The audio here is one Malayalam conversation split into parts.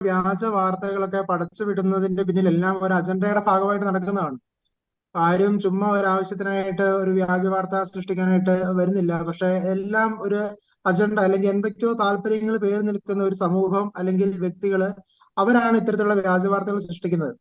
വ്യാജ വാർത്തകളൊക്കെ പടച്ചു വിടുന്നതിന്റെ പിന്നിലെല്ലാം ഒരു അജണ്ടയുടെ ഭാഗമായിട്ട് നടക്കുന്നതാണ്. ആരും ചുമ്മാ ഒരാവശ്യത്തിനായിട്ട് ഒരു വ്യാജ വാർത്ത സൃഷ്ടിക്കാനായിട്ട് വരുന്നില്ല. പക്ഷെ എല്ലാം ഒരു അജണ്ട അല്ലെങ്കിൽ എന്തൊക്കെയോ താല്പര്യങ്ങൾ പേര് നിൽക്കുന്ന ഒരു സമൂഹം അല്ലെങ്കിൽ വ്യക്തികൾ അവരാണ് ഇത്തരത്തിലുള്ള വ്യാജ വാർത്തകൾ സൃഷ്ടിക്കുന്നത്.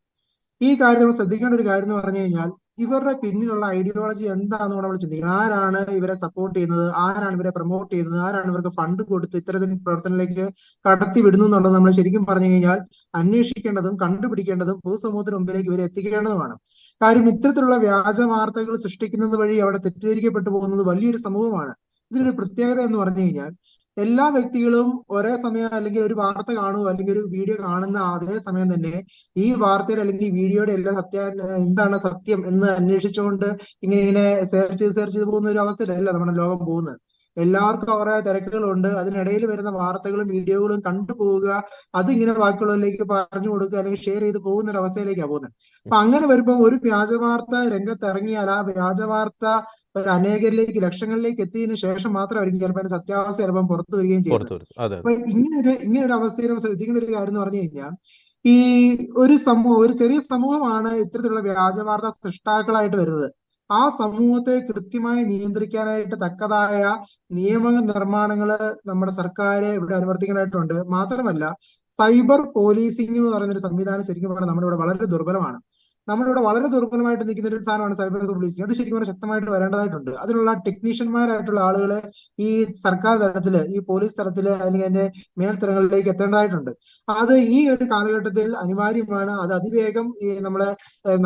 ഈ കാര്യത്തിൽ ശ്രദ്ധിക്കേണ്ട ഒരു കാര്യം എന്ന് പറഞ്ഞു കഴിഞ്ഞാൽ ഇവരുടെ പിന്നിലുള്ള ഐഡിയോളജി എന്താണെന്ന് കൂടെ നമ്മൾ ചിന്തിക്കണം. ആരാണ് ഇവരെ സപ്പോർട്ട് ചെയ്യുന്നത്? ആരാണ് ഇവരെ പ്രൊമോട്ട് ചെയ്യുന്നത്? ആരാണ് ഇവർക്ക് ഫണ്ട് കൊടുത്ത് ഇത്തരത്തിൽ പ്രവർത്തനത്തിലേക്ക് കടത്തി വിടുന്നു എന്നുള്ളത് നമ്മൾ ശരിക്കും പറഞ്ഞു കഴിഞ്ഞാൽ അന്വേഷിക്കേണ്ടതും കണ്ടുപിടിക്കേണ്ടതും പൊതുസമൂഹത്തിന് മുമ്പിലേക്ക് ഇവരെ എത്തിക്കേണ്ടതുമാണ്. കാര്യം ഇത്തരത്തിലുള്ള വ്യാജ വാർത്തകൾ സൃഷ്ടിക്കുന്നത് വഴി അവിടെ തെറ്റിദ്ധരിക്കപ്പെട്ടു പോകുന്നത് വലിയൊരു സമൂഹമാണ്. ഇതിനൊരു പ്രത്യേകത എന്ന് പറഞ്ഞു കഴിഞ്ഞാൽ എല്ലാ വ്യക്തികളും ഒരേ സമയം അല്ലെങ്കിൽ ഒരു വാർത്ത കാണുക അല്ലെങ്കിൽ ഒരു വീഡിയോ കാണുന്ന അതേ സമയം തന്നെ ഈ വാർത്തയുടെ അല്ലെങ്കിൽ വീഡിയോയുടെ എല്ലാ സത്യ എന്താണ് സത്യം എന്ന് അന്വേഷിച്ചുകൊണ്ട് ഇങ്ങനെ ഇങ്ങനെ സെർച്ച് ചെയ്ത് സെർച്ച് ചെയ്ത് പോകുന്ന ഒരു അവസരമല്ല നമ്മുടെ ലോകം പോകുന്നത്. എല്ലാവർക്കും അവരുടെ തിരക്കുകളുണ്ട്. അതിനിടയിൽ വരുന്ന വാർത്തകളും വീഡിയോകളും കണ്ടുപോവുക അതിങ്ങനെ ബാക്കിയുള്ളവരിലേക്ക് പറഞ്ഞു കൊടുക്കുക അല്ലെങ്കിൽ ഷെയർ ചെയ്ത് പോകുന്ന ഒരു അവസ്ഥയിലേക്കാണ് പോകുന്നത്. അപ്പൊ അങ്ങനെ വരുമ്പോൾ ഒരു വ്യാജവാർത്ത രംഗത്തിറങ്ങിയാൽ ആ വ്യാജ വാർത്ത ഒരു അനേകരിലേക്ക് ലക്ഷങ്ങളിലേക്ക് എത്തിയതിനു ശേഷം മാത്രമായിരിക്കും ചിലപ്പോൾ അതിന്റെ സത്യാവസ്ഥ ചിലപ്പം പുറത്തു വരികയും ചെയ്യും അപ്പൊ ഇങ്ങനെ ഒരു ഇങ്ങനെ ഒരു അവസ്ഥയിൽ ശ്രദ്ധിക്കേണ്ട ഒരു കാര്യം എന്ന് പറഞ്ഞു കഴിഞ്ഞാൽ ഈ ഒരു സമൂഹം ഒരു ചെറിയ സമൂഹമാണ് ഇത്തരത്തിലുള്ള വ്യാജവാർത്ത സൃഷ്ടാക്കളായിട്ട് വരുന്നത്. ആ സമൂഹത്തെ കൃത്യമായി നിയന്ത്രിക്കാനായിട്ട് തക്കതായ നിയമ നിർമ്മാണങ്ങൾ നമ്മുടെ സർക്കാർ ഇവിടെ അനുവർത്തിക്കാനായിട്ടുണ്ട് മാത്രമല്ല സൈബർ പോലീസിംഗ് എന്ന് പറയുന്ന ഒരു സംവിധാനം ശരിക്കും പറഞ്ഞാൽ നമ്മുടെ ഇവിടെ വളരെ ദുർബലമാണ്. നമ്മുടെ ഇവിടെ വളരെ ദുർബലമായിട്ട് നിൽക്കുന്ന ഒരു സാധനമാണ് സൈബർ പോലീസിംഗ് അത് ശരിക്കും ശക്തമായിട്ട് വരേണ്ടതായിട്ടുണ്ട്. അതിനുള്ള ടെക്നീഷ്യന്മാരായിട്ടുള്ള ആളുകളെ ഈ സർക്കാർ തലത്തിൽ ഈ പോലീസ് തലത്തിൽ അല്ലെങ്കിൽ അതിന്റെ മേൽത്തരങ്ങളിലേക്ക് എത്തേണ്ടതായിട്ടുണ്ട്. അത് ഈ ഒരു കാലഘട്ടത്തിൽ അനിവാര്യമാണ്. അത് അതിവേഗം ഈ നമ്മൾ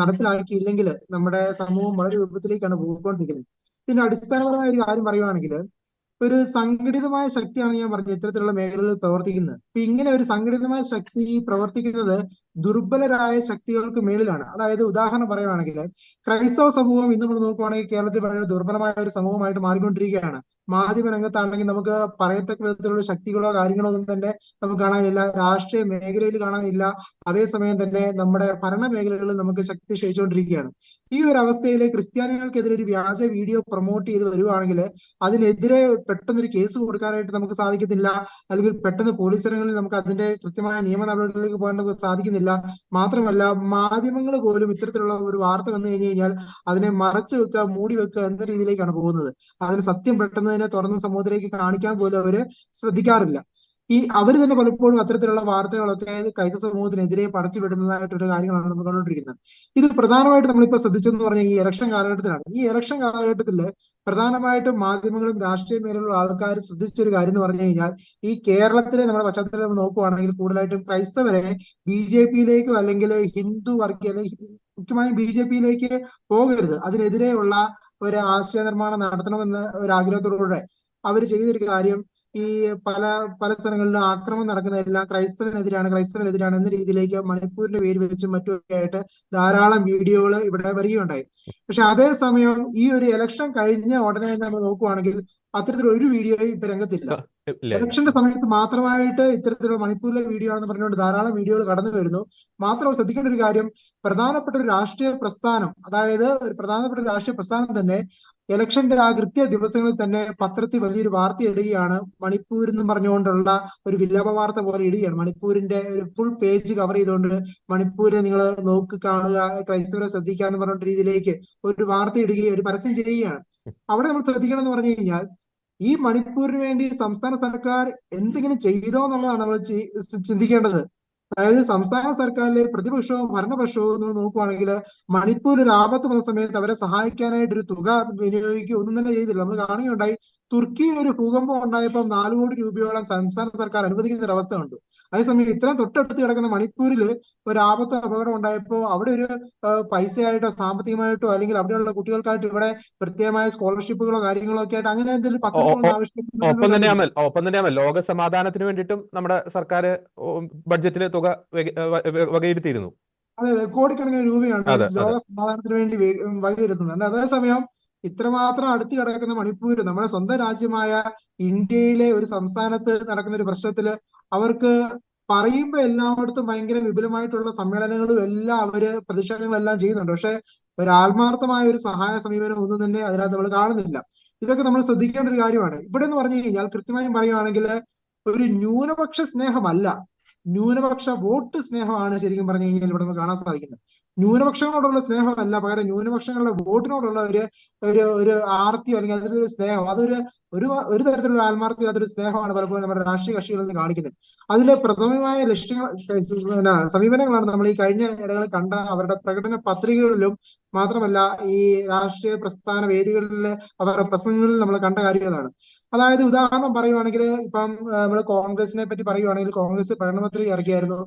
നടപ്പിലാക്കിയില്ലെങ്കിൽ നമ്മുടെ സമൂഹം വളരെ രൂപത്തിലേക്കാണ് പോയിക്കൊണ്ടിരിക്കുന്നത്. ഇതിന്റെ അടിസ്ഥാനപരമായ ഒരു കാര്യം പറയുവാണെങ്കിൽ ഒരു സംഘടിതമായ ശക്തിയാണ് ഞാൻ പറഞ്ഞത് ഇത്തരത്തിലുള്ള മേഖലകളിൽ പ്രവർത്തിക്കുന്നത്. അപ്പൊ ഇങ്ങനെ ഒരു സംഘടിതമായ ശക്തി പ്രവർത്തിക്കുന്നത് ദുർബലരായ ശക്തികൾക്ക് മേളിലാണ്. അതായത് ഉദാഹരണം പറയുകയാണെങ്കിൽ ക്രൈസ്തവ സമൂഹം ഇന്ന് നമ്മൾ നോക്കുവാണെങ്കിൽ കേരളത്തിൽ വളരെ ദുർബലമായ ഒരു സമൂഹമായിട്ട് മാറിക്കൊണ്ടിരിക്കുകയാണ്. മാധ്യമ രംഗത്താണെങ്കിൽ നമുക്ക് പറയത്തക്ക വിധത്തിലുള്ള ശക്തികളോ കാര്യങ്ങളോ ഒന്നും തന്നെ നമുക്ക് കാണാനില്ല. രാഷ്ട്രീയ മേഖലയിൽ കാണാനില്ല. അതേസമയം തന്നെ നമ്മുടെ ഭരണ മേഖലകളിൽ നമുക്ക് ശക്തി ക്ഷയിച്ചുകൊണ്ടിരിക്കുകയാണ്. ഈ ഒരു അവസ്ഥയിൽ ക്രിസ്ത്യാനികൾക്കെതിരെ ഒരു വ്യാജ വീഡിയോ പ്രൊമോട്ട് ചെയ്ത് വരുവാണെങ്കിൽ അതിനെതിരെ പെട്ടെന്നൊരു കേസ് കൊടുക്കാനായിട്ട് നമുക്ക് സാധിക്കത്തില്ല. അല്ലെങ്കിൽ പെട്ടെന്ന് പോലീസ് രംഗങ്ങളിൽ നമുക്ക് അതിന്റെ കൃത്യമായ നിയമ നടപടികളിലേക്ക് പോകാൻ നമുക്ക് സാധിക്കുന്നില്ല. മാത്രമല്ല മാധ്യമങ്ങൾ പോലും ഇത്തരത്തിലുള്ള ഒരു വാർത്ത വന്നു കഴിഞ്ഞു കഴിഞ്ഞാൽ അതിനെ മറച്ചു വെക്കുക മൂടി വെക്കുക എന്ന രീതിയിലേക്കാണ് പോകുന്നത്. അതിന് സത്യം പെട്ടെന്ന് തന്നെ തുറന്ന സമൂഹത്തിലേക്ക് കാണിക്കാൻ പോലും അവർ ശ്രദ്ധിക്കാറില്ല. ഈ അവർ തന്നെ പലപ്പോഴും അത്തരത്തിലുള്ള വാർത്തകളൊക്കെ ക്രൈസ്തവ സമൂഹത്തിനെതിരെ പടച്ചു വിടുന്നതായിട്ടൊരു കാര്യങ്ങളാണ് നമ്മൾ കണ്ടുകൊണ്ടിരിക്കുന്നത്. ഇത് പ്രധാനമായിട്ട് നമ്മളിപ്പോ ശ്രദ്ധിച്ചെന്ന് പറഞ്ഞാൽ ഈ ഇലക്ഷൻ കാലഘട്ടത്തിലാണ്. ഈ ഇലക്ഷൻ കാലഘട്ടത്തിൽ പ്രധാനമായിട്ടും മാധ്യമങ്ങളും രാഷ്ട്രീയ മേഖലയിലുള്ള ആൾക്കാർ ശ്രദ്ധിച്ചൊരു കാര്യം എന്ന് പറഞ്ഞു കഴിഞ്ഞാൽ ഈ കേരളത്തിലെ നമ്മുടെ പശ്ചാത്തലം നോക്കുവാണെങ്കിൽ കൂടുതലായിട്ടും ക്രൈസ്തവരെ ബി ജെ പിയിലേക്കോ അല്ലെങ്കിൽ ഹിന്ദു വർഗീയ അല്ലെങ്കിൽ മുഖ്യമായും ബി ജെ പിയിലേക്ക് പോകരുത്. അതിനെതിരെയുള്ള ഒരു ആശയ നിർമ്മാണം നടത്തണമെന്ന് ഒരു ആഗ്രഹത്തോടുകൂടെ അവർ ചെയ്തൊരു കാര്യം ഈ പല പല സ്ഥലങ്ങളിലും ആക്രമണം നടക്കുന്നതെല്ലാം ക്രൈസ്തവനെതിരാണ് ക്രൈസ്തവനെതിരാണ് എന്ന രീതിയിലേക്ക് മണിപ്പൂരിന്റെ പേര് വെച്ചും മറ്റുമൊക്കെ ആയിട്ട് ധാരാളം വീഡിയോകൾ ഇവിടെ വരികയുണ്ടായി. പക്ഷെ അതേസമയം ഈ ഒരു ഇലക്ഷൻ കഴിഞ്ഞ ഉടനെ നമ്മൾ നോക്കുവാണെങ്കിൽ അത്തരത്തിൽ ഒരു വീഡിയോയും ഇപ്പൊ രംഗത്തില്ല. ഇലക്ഷന്റെ സമയത്ത് മാത്രമായിട്ട് ഇത്തരത്തിലുള്ള മണിപ്പൂരിലെ വീഡിയോ ആണെന്ന് പറഞ്ഞുകൊണ്ട് ധാരാളം വീഡിയോകൾ കടന്നു വരുന്നു. മാത്രം ശ്രദ്ധിക്കേണ്ട ഒരു കാര്യം പ്രധാനപ്പെട്ട ഒരു രാഷ്ട്രീയ പ്രസ്ഥാനം അതായത് ഒരു പ്രധാനപ്പെട്ട ഒരു രാഷ്ട്രീയ പ്രസ്ഥാനം തന്നെ ഇലക്ഷന്റെ ആ കൃത്യ ദിവസങ്ങളിൽ തന്നെ പത്രത്തിൽ വലിയൊരു വാർത്ത ഇടുകയാണ് മണിപ്പൂർ എന്ന് പറഞ്ഞുകൊണ്ടുള്ള ഒരു വിലാപ വാർത്ത പോലെ ഇടുകയാണ്. മണിപ്പൂരിന്റെ ഒരു ഫുൾ പേജ് കവർ ചെയ്തുകൊണ്ട് മണിപ്പൂരെ നിങ്ങൾ നോക്കി കാണുക ക്രൈസ്തവരെ ശ്രദ്ധിക്കുക എന്ന് പറഞ്ഞ രീതിയിലേക്ക് ഒരു വാർത്ത ഇടുകയും ഒരു പരസ്യം ചെയ്യുകയാണ്. അവിടെ നമ്മൾ ശ്രദ്ധിക്കണം എന്ന് പറഞ്ഞു കഴിഞ്ഞാൽ ഈ മണിപ്പൂരിന് വേണ്ടി സംസ്ഥാന സർക്കാർ എന്തെങ്കിലും ചെയ്തോ എന്നുള്ളതാണ് നമ്മൾ ചിന്തിക്കേണ്ടത്. അതായത് സംസ്ഥാന സർക്കാരിലെ പ്രതിപക്ഷവും ഭരണപക്ഷവും നോക്കുവാണെങ്കിൽ മണിപ്പൂർ ഒരു ആപത്ത് വന്ന സമയത്ത് അവരെ സഹായിക്കാനായിട്ട് ഒരു തുക വിനിയോഗിക്കുക ഒന്നും തന്നെ ചെയ്തില്ല. നമ്മൾ കാണുകയുണ്ടായി തുർക്കിയിൽ ഒരു ഭൂകമ്പം ഉണ്ടായപ്പോൾ നാല് കോടി രൂപയോളം സംസ്ഥാന സർക്കാർ അനുവദിക്കുന്ന ഒരു അവസ്ഥ ഉണ്ട് അതേസമയം ഇത്രയും തൊട്ടടുത്ത് കിടക്കുന്ന മണിപ്പൂരിൽ ഒരു ആപത്ത് അപകടം ഉണ്ടായപ്പോൾ അവിടെ ഒരു പൈസയായിട്ടോ സാമ്പത്തികമായിട്ടോ അല്ലെങ്കിൽ അവിടെയുള്ള കുട്ടികൾക്കായിട്ട് ഇവിടെ പ്രത്യേകമായ സ്കോളർഷിപ്പുകളോ കാര്യങ്ങളോ ഒക്കെ ആയിട്ട് അങ്ങനെ എന്തെങ്കിലും ഒപ്പം ആവശ്യം തന്നെ അമൽ ഒപ്പം തന്നെ അമൽ. ലോക സമാധാനത്തിന് വേണ്ടിയിട്ടും നമ്മുടെ സർക്കാർ ബഡ്ജറ്റിൽ തുക വകയിരുത്തിയിരുന്നു. അതെ അതെ. കോടിക്കണക്കിന് രൂപയാണ് ലോക സമാധാനത്തിന് വേണ്ടി വകയിരുത്തുന്നത്. അതേസമയം ഇത്രമാത്രം അടുത്ത് കിടക്കുന്ന മണിപ്പൂർ നമ്മുടെ സ്വന്തം രാജ്യമായ ഇന്ത്യയിലെ ഒരു സംസ്ഥാനത്ത് നടക്കുന്ന ഒരു പ്രശ്നത്തിൽ അവർക്ക് പറയുമ്പോൾ എല്ലായിടത്തും ഭയങ്കര വിപുലമായിട്ടുള്ള സമ്മേളനങ്ങളും എല്ലാം അവർ പ്രതിഷേധങ്ങളെല്ലാം ചെയ്യുന്നുണ്ട്. പക്ഷെ ഒരു ആത്മാർത്ഥമായ ഒരു സഹായ സമീപനം ഒന്നും തന്നെ അതിനകത്ത് നമ്മൾ കാണുന്നില്ല. ഇതൊക്കെ നമ്മൾ ശ്രദ്ധിക്കേണ്ട ഒരു കാര്യമാണ്. ഇവിടെ എന്ന് പറഞ്ഞു കഴിഞ്ഞാൽ കൃത്യമായും പറയുകയാണെങ്കിൽ ഒരു ന്യൂനപക്ഷ സ്നേഹമല്ല. ന്യൂനപക്ഷ വോട്ട് സ്നേഹമാണ് ശരിക്കും പറഞ്ഞു കഴിഞ്ഞാൽ ഇവിടെ നമുക്ക് കാണാൻ സാധിക്കുന്നത്. ന്യൂനപക്ഷങ്ങളോടുള്ള സ്നേഹമല്ല പകരം ന്യൂനപക്ഷങ്ങളുടെ വോട്ടിനോടുള്ള ഒരു ഒരു ഒരു ആർത്തിയോ അല്ലെങ്കിൽ അതൊരു സ്നേഹം അതൊരു ഒരു ഒരു തരത്തിലുള്ള ആത്മാർത്ഥത അതൊരു സ്നേഹമാണ് പലപ്പോഴും നമ്മുടെ രാഷ്ട്രീയ കക്ഷികളിൽ നിന്ന് കാണിക്കുന്നത്. അതിലെ പ്രഥമമായ ലക്ഷ്യങ്ങൾ സമീപനങ്ങളാണ് നമ്മൾ ഈ കഴിഞ്ഞ ഇടകളിൽ കണ്ട അവരുടെ പ്രകടന പത്രികകളിലും മാത്രമല്ല ഈ രാഷ്ട്രീയ പ്രസ്ഥാന വേദികളിൽ അവരുടെ പ്രസംഗങ്ങളിൽ നമ്മൾ കണ്ട കാര്യം അതാണ്. അതായത് ഉദാഹരണം പറയുവാണെങ്കിൽ ഇപ്പം നമ്മൾ കോൺഗ്രസിനെ പറ്റി പറയുവാണെങ്കിൽ കോൺഗ്രസ് പ്രകടന പത്രിക ഇറക്കിയായിരുന്നു.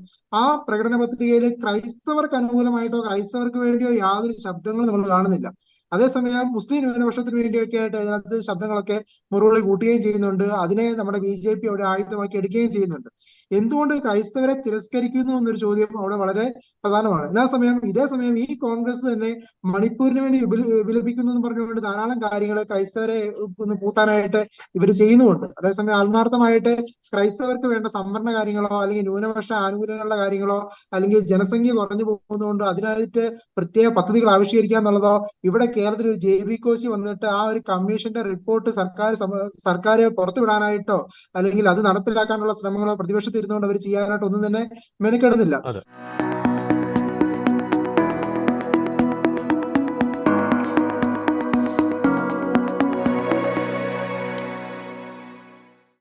ആ പ്രകടന പത്രികയിൽ ക്രൈസ്തവർക്ക് അനുകൂലമായിട്ടോ ക്രൈസ്തവർക്ക് വേണ്ടിയോ യാതൊരു ശബ്ദങ്ങളും നമ്മൾ കാണുന്നില്ല. അതേസമയം മുസ്ലിം ന്യൂനപക്ഷത്തിന് വേണ്ടിയൊക്കെ ആയിട്ട് അതിനകത്ത് ശബ്ദങ്ങളൊക്കെ മുറുകളിൽ കൂട്ടുകയും ചെയ്യുന്നുണ്ട്. അതിനെ നമ്മുടെ ബി ജെ പി അവിടെ ആയുധമാക്കി എടുക്കുകയും ചെയ്യുന്നുണ്ട്. എന്തുകൊണ്ട് ക്രൈസ്തവരെ തിരസ്കരിക്കുന്നു എന്നൊരു ചോദ്യം അവിടെ വളരെ പ്രധാനമാണ്. എന്നാ സമയം ഇതേ സമയം ഈ കോൺഗ്രസ് തന്നെ മണിപ്പൂരിന് വേണ്ടി വിലപിക്കുന്നു എന്ന് പറഞ്ഞുകൊണ്ട് ധാരാളം കാര്യങ്ങൾ ക്രൈസ്തവരെ ഒന്ന് പൂട്ടാനായിട്ട് ഇവർ ചെയ്യുന്നുമുണ്ട്. അതേസമയം ആത്മാർത്ഥമായിട്ട് ക്രൈസ്തവർക്ക് വേണ്ട സംവരണ കാര്യങ്ങളോ അല്ലെങ്കിൽ ന്യൂനപക്ഷ ആനുകൂല്യങ്ങളുടെ കാര്യങ്ങളോ അല്ലെങ്കിൽ ജനസംഖ്യ കുറഞ്ഞു പോകുന്നതുകൊണ്ട് അതിനായിട്ട് പ്രത്യേക പദ്ധതികൾ ആവിഷ്കരിക്കുക എന്നുള്ളതോ ഇവിടെ കേരളത്തിൽ ഒരു ജെ ബി കോശി വന്നിട്ട് ആ ഒരു കമ്മീഷന്റെ റിപ്പോർട്ട് സർക്കാർ സർക്കാർ പുറത്തുവിടാനായിട്ടോ അല്ലെങ്കിൽ അത് നടപ്പിലാക്കാനുള്ള ശ്രമങ്ങളോ പ്രതിപക്ഷത്ത് ഇരുന്നുകൊണ്ട് അവർ ചെയ്യാനായിട്ട് ഒന്നും തന്നെ മെനക്കെടുന്നില്ല.